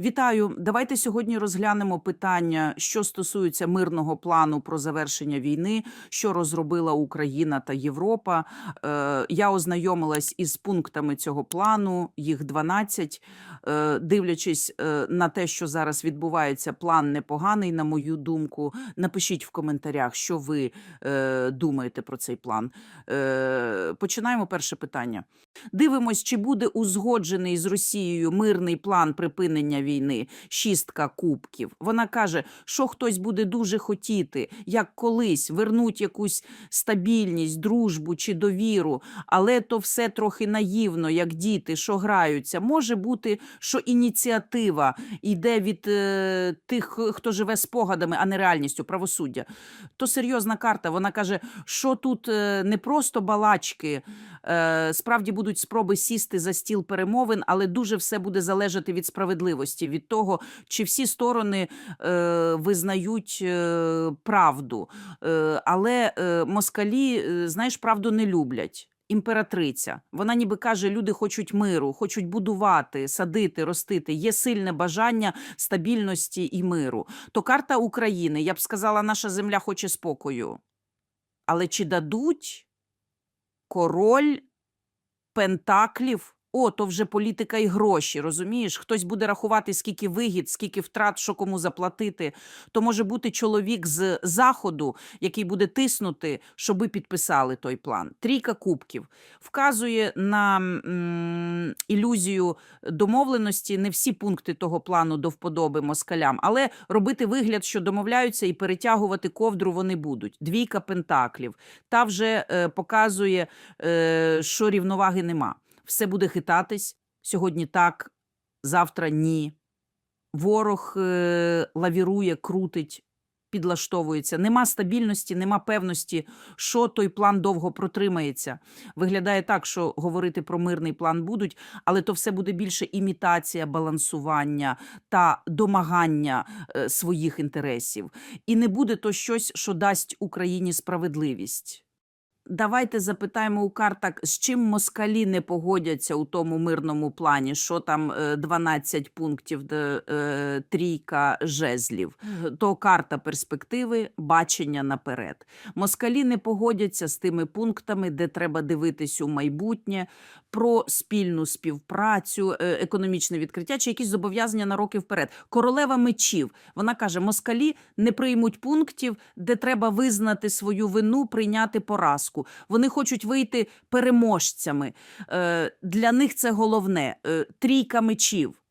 Вітаю. Давайте сьогодні розглянемо питання, що стосується мирного плану про завершення війни, що розробила Україна та Європа. Е, я ознайомилась із пунктами цього плану, їх 12. Е, дивлячись е, на те, що зараз відбувається, план непоганий, на мою думку. Напишіть в коментарях, що ви е, думаєте про цей план. Е, починаємо перше питання. Дивимось, чи буде узгоджений з Росією мирний план припинення війни. Шістка кубків. Вона каже, що хтось буде дуже хотіти, як колись вернуть якусь стабільність, дружбу чи довіру, але то все трохи наївно, як діти, що граються. Може бути, що ініціатива йде від е, тих, хто живе спогадами, а не реальністю, правосуддя. То серйозна карта. Вона каже, що тут е, не просто балачки. Е, Справді будуть спроби сісти за стіл перемовин, але дуже все буде залежати від справедливості, від того, чи всі сторони е, визнають е, правду. Е, але е, москалі, е, знаєш, правду не люблять. Імператриця, вона ніби каже, люди хочуть миру, хочуть будувати, садити, ростити. Є сильне бажання стабільності і миру. То карта України, я б сказала, наша земля хоче спокою. Але чи дадуть король пентаклів? О, то вже політика і гроші, розумієш? Хтось буде рахувати, скільки вигід, скільки втрат, що кому заплатити. То може бути чоловік з заходу, який буде тиснути, щоби підписали той план. Трійка кубків вказує на м, ілюзію домовленості. Не всі пункти того плану до вподоби москалям, але робити вигляд, що домовляються, і перетягувати ковдру вони будуть. Двійка пентаклів. Та вже е, показує, е, що рівноваги нема все буде хитатись. Сьогодні так, завтра ні. Ворог е, лавірує, крутить, підлаштовується. Нема стабільності, нема певності, що той план довго протримається. Виглядає так, що говорити про мирний план будуть, але то все буде більше імітація балансування та домагання е, своїх інтересів. І не буде то щось, що дасть Україні справедливість. Давайте запитаємо у картах, з чим москалі не погодяться у тому мирному плані, що там е, 12 пунктів, де е, трійка жезлів. То карта перспективи, бачення наперед. Москалі не погодяться з тими пунктами, де треба дивитись у майбутнє, про спільну співпрацю, е, економічне відкриття чи якісь зобов'язання на роки вперед. Королева мечів. Вона каже: москалі не приймуть пунктів, де треба визнати свою вину, прийняти поразку. Вони хочуть вийти переможцями. Е, Для них це головне. Е, Трійка мечів.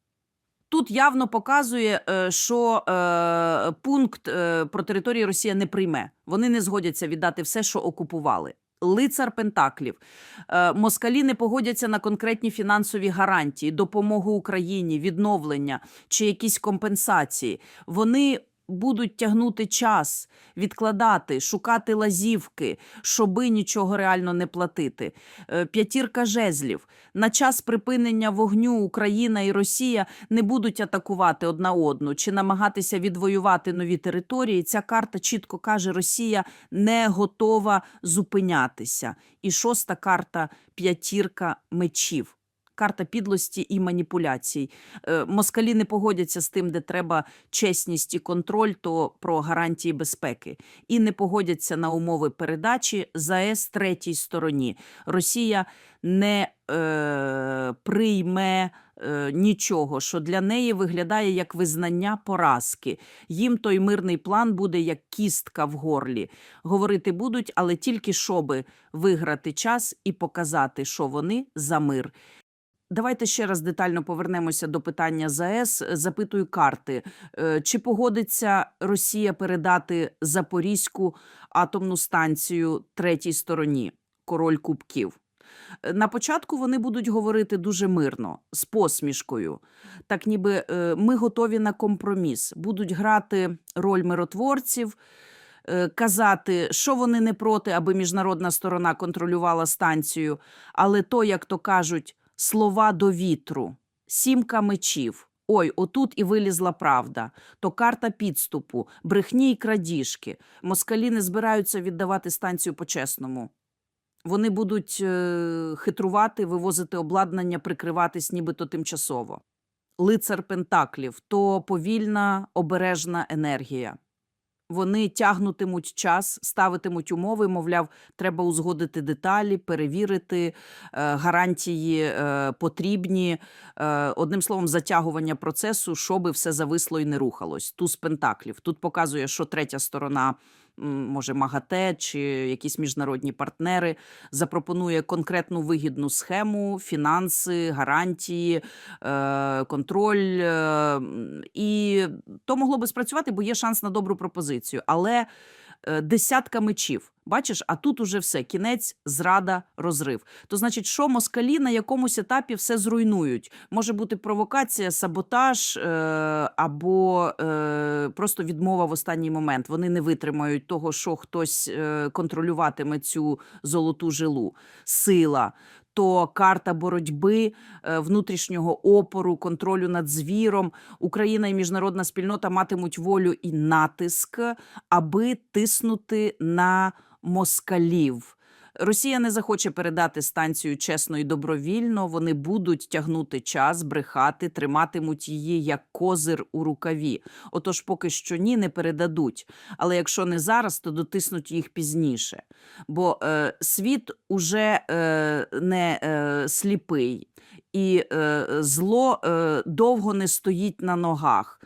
Тут явно показує, е, що е, пункт е, про територію Росія не прийме. Вони не згодяться віддати все, що окупували. Лицар Пентаклів. Е, Москалі не погодяться на конкретні фінансові гарантії, допомогу Україні, відновлення чи якісь компенсації. Вони будуть тягнути час, відкладати, шукати лазівки, щоби нічого реально не платити. Е, П'ятірка жезлів. На час припинення вогню Україна і Росія не будуть атакувати одна одну чи намагатися відвоювати нові території. Ця карта чітко каже, Росія не готова зупинятися. І шоста карта п'ятірка мечів. Карта підлості і маніпуляцій. Е, Москалі не погодяться з тим, де треба чесність і контроль, то про гарантії безпеки. І не погодяться на умови передачі ЗАЕС третій стороні. Росія не е, прийме е, нічого, що для неї виглядає як визнання поразки. Їм той мирний план буде як кістка в горлі. Говорити будуть, але тільки щоби виграти час і показати, що вони за мир. Давайте ще раз детально повернемося до питання ЗАЕС. Запитую карти, Е, чи погодиться Росія передати Запорізьку атомну станцію третій стороні, король кубків. Е, На початку вони будуть говорити дуже мирно, з посмішкою. Так ніби е, ми готові на компроміс, будуть грати роль миротворців, казати, що вони не проти, аби міжнародна сторона контролювала станцію, але то, як то кажуть, слова до вітру, сімка мечів. Ой, отут і вилізла правда. То карта підступу, брехні й крадіжки. Москалі не збираються віддавати станцію по-чесному. Вони будуть е, хитрувати, вивозити обладнання, прикриватись нібито тимчасово. лицар Пентаклів то повільна обережна енергія. Вони тягнутимуть час, ставитимуть умови, мовляв, треба узгодити деталі, перевірити, е, гарантії е, потрібні. Е, одним словом, затягування процесу, щоби все зависло і не рухалось. Туз пентаклів. Тут показує, що третя сторона, може, МАГАТЕ чи якісь міжнародні партнери, запропонує конкретну вигідну схему, фінанси, гарантії, е, контроль. е, І то могло би спрацювати, бо є шанс на добру пропозицію. Але десятка мечів. Бачиш, а тут уже все: кінець, зрада, розрив. То значить, що москалі на якомусь етапі все зруйнують. Може бути провокація, саботаж е, або е, просто відмова в останній момент. Вони не витримають того, що хтось е, контролюватиме цю золоту жилу. Сила. То карта боротьби, е, внутрішнього опору, контролю над звіром. Україна і міжнародна спільнота матимуть волю і натиск, аби тиснути на москалів. Росія не захоче передати станцію чесно і добровільно. Вони будуть тягнути час, брехати, триматимуть її як козир у рукаві. Отож, поки що ні, не передадуть. Але якщо не зараз, то дотиснуть їх пізніше. Бо е, світ уже е, не е, сліпий, і е, зло е, довго не стоїть на ногах.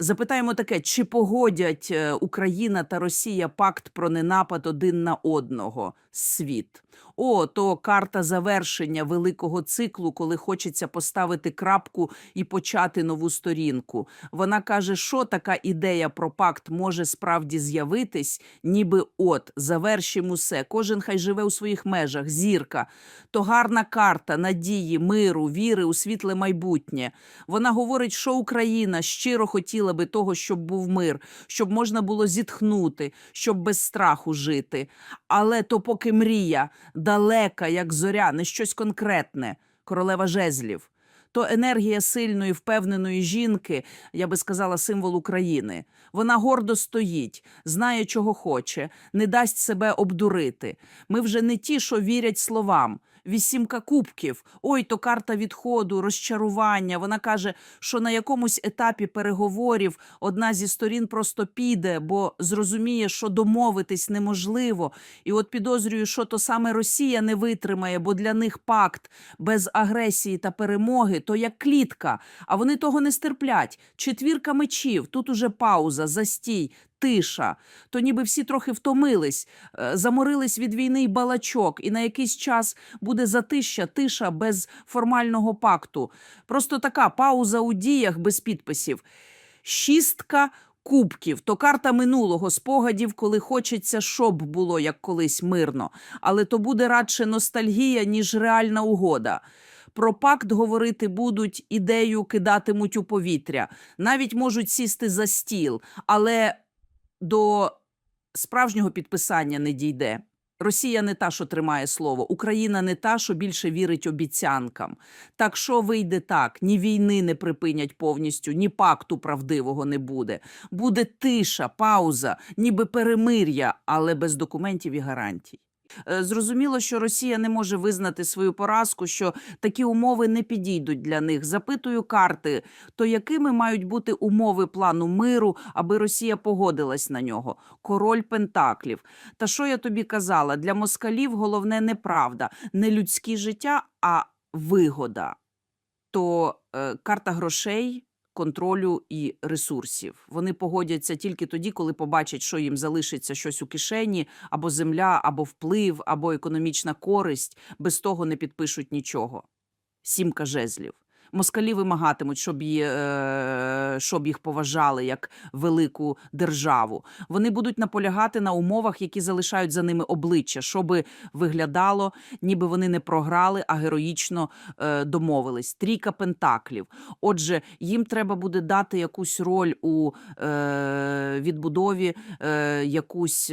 Запитаємо таке: чи погодять е, Україна та Росія пакт про ненапад один на одного? Світ. О, то карта завершення великого циклу, коли хочеться поставити крапку і почати нову сторінку. Вона каже, що така ідея про пакт може справді з'явитись, ніби от завершимо все. Кожен хай живе у своїх межах. Зірка. То гарна карта надії, миру, віри у світле майбутнє. Вона говорить, що Україна щиро хотіла би того, щоб був мир, щоб можна було зітхнути, щоб без страху жити. Але то поки мрія, далека, як зоря, не щось конкретне, королева жезлів. То енергія сильної, впевненої жінки, я би сказала, символ України. Вона гордо стоїть, знає, чого хоче, не дасть себе обдурити. Ми вже не ті, що вірять словам. Вісімка кубків. Ой, то карта відходу, розчарування. Вона каже, що на якомусь етапі переговорів одна зі сторін просто піде, бо зрозуміє, що домовитись неможливо. І от підозрюю, що то саме Росія не витримає, бо для них пакт без агресії та перемоги то як клітка. А вони того не стерплять. Четвірка мечів. Тут уже пауза, застій. Тиша, то ніби всі трохи втомились, е, заморились від війни й балачок, і на якийсь час буде затища, тиша без формального пакту. Просто така пауза у діях без підписів. Шістка кубків то карта минулого спогадів, коли хочеться, щоб було як колись мирно, але то буде радше ностальгія, ніж реальна угода. Про пакт говорити будуть, ідею кидатимуть у повітря, навіть можуть сісти за стіл, але до справжнього підписання не дійде. Росія не та, що тримає слово, Україна не та, що більше вірить обіцянкам. Так що вийде так: ні війни не припинять повністю, ні пакту правдивого не буде. Буде тиша, пауза, ніби перемир'я, але без документів і гарантій. Е, Зрозуміло, що Росія не може визнати свою поразку, що такі умови не підійдуть для них. Запитую карти, то якими мають бути умови плану миру, аби Росія погодилась на нього? Король Пентаклів. Та що я тобі казала? Для москалів головне не правда, не людське життя, а вигода. То е, карта грошей. Контролю і ресурсів вони погодяться тільки тоді, коли побачать, що їм залишиться щось у кишені, або земля, або вплив, або економічна користь. Без того не підпишуть нічого. Сімка жезлів. Москалі вимагатимуть, щоб, її, е, щоб їх поважали як велику державу. Вони будуть наполягати на умовах, які залишають за ними обличчя, щоби виглядало, ніби вони не програли, а героїчно е, домовились. Трійка пентаклів. Отже, їм треба буде дати якусь роль у е, відбудові, якусь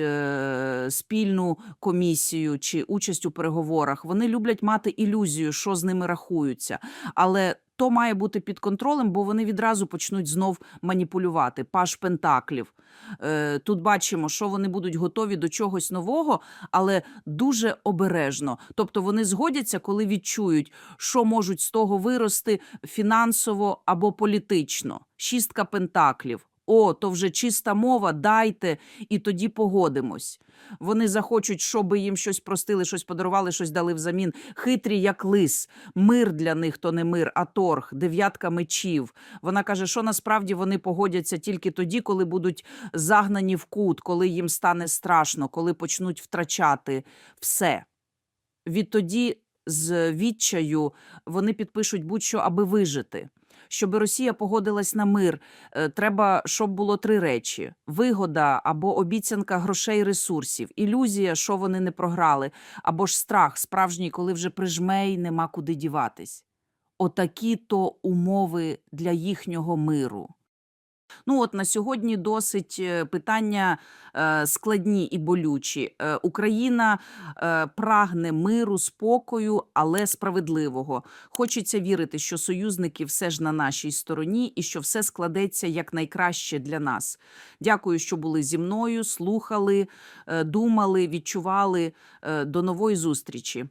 спільну комісію чи участь у переговорах. Вони люблять мати ілюзію, що з ними рахуються. Але то має бути під контролем, бо вони відразу почнуть знов маніпулювати. Паш Пентаклів. Е, Тут бачимо, що вони будуть готові до чогось нового, але дуже обережно. Тобто вони згодяться, коли відчують, що можуть з того вирости фінансово або політично. Шістка пентаклів. О, то вже чиста мова, дайте, і тоді погодимось. Вони захочуть, щоб їм щось простили, щось подарували, щось дали взамін. Хитрі, як лис. Мир для них то не мир, а торг, дев'ятка мечів. Вона каже, що насправді вони погодяться тільки тоді, коли будуть загнані в кут, коли їм стане страшно, коли почнуть втрачати все. Відтоді з відчаю вони підпишуть будь-що, аби вижити. Щоб Росія погодилась на мир, е, треба, щоб було три речі: вигода або обіцянка грошей ресурсів, ілюзія, що вони не програли, або ж страх справжній, коли вже прижме й нема куди діватись. Отакі то умови для їхнього миру. Ну, от на сьогодні досить е, питання е, складні і болючі. Е, Україна прагне миру, спокою, але справедливого. Хочеться вірити, що союзники все ж на нашій стороні і що все складеться якнайкраще для нас. Дякую, що були зі мною, слухали, думали, відчували. До нової зустрічі.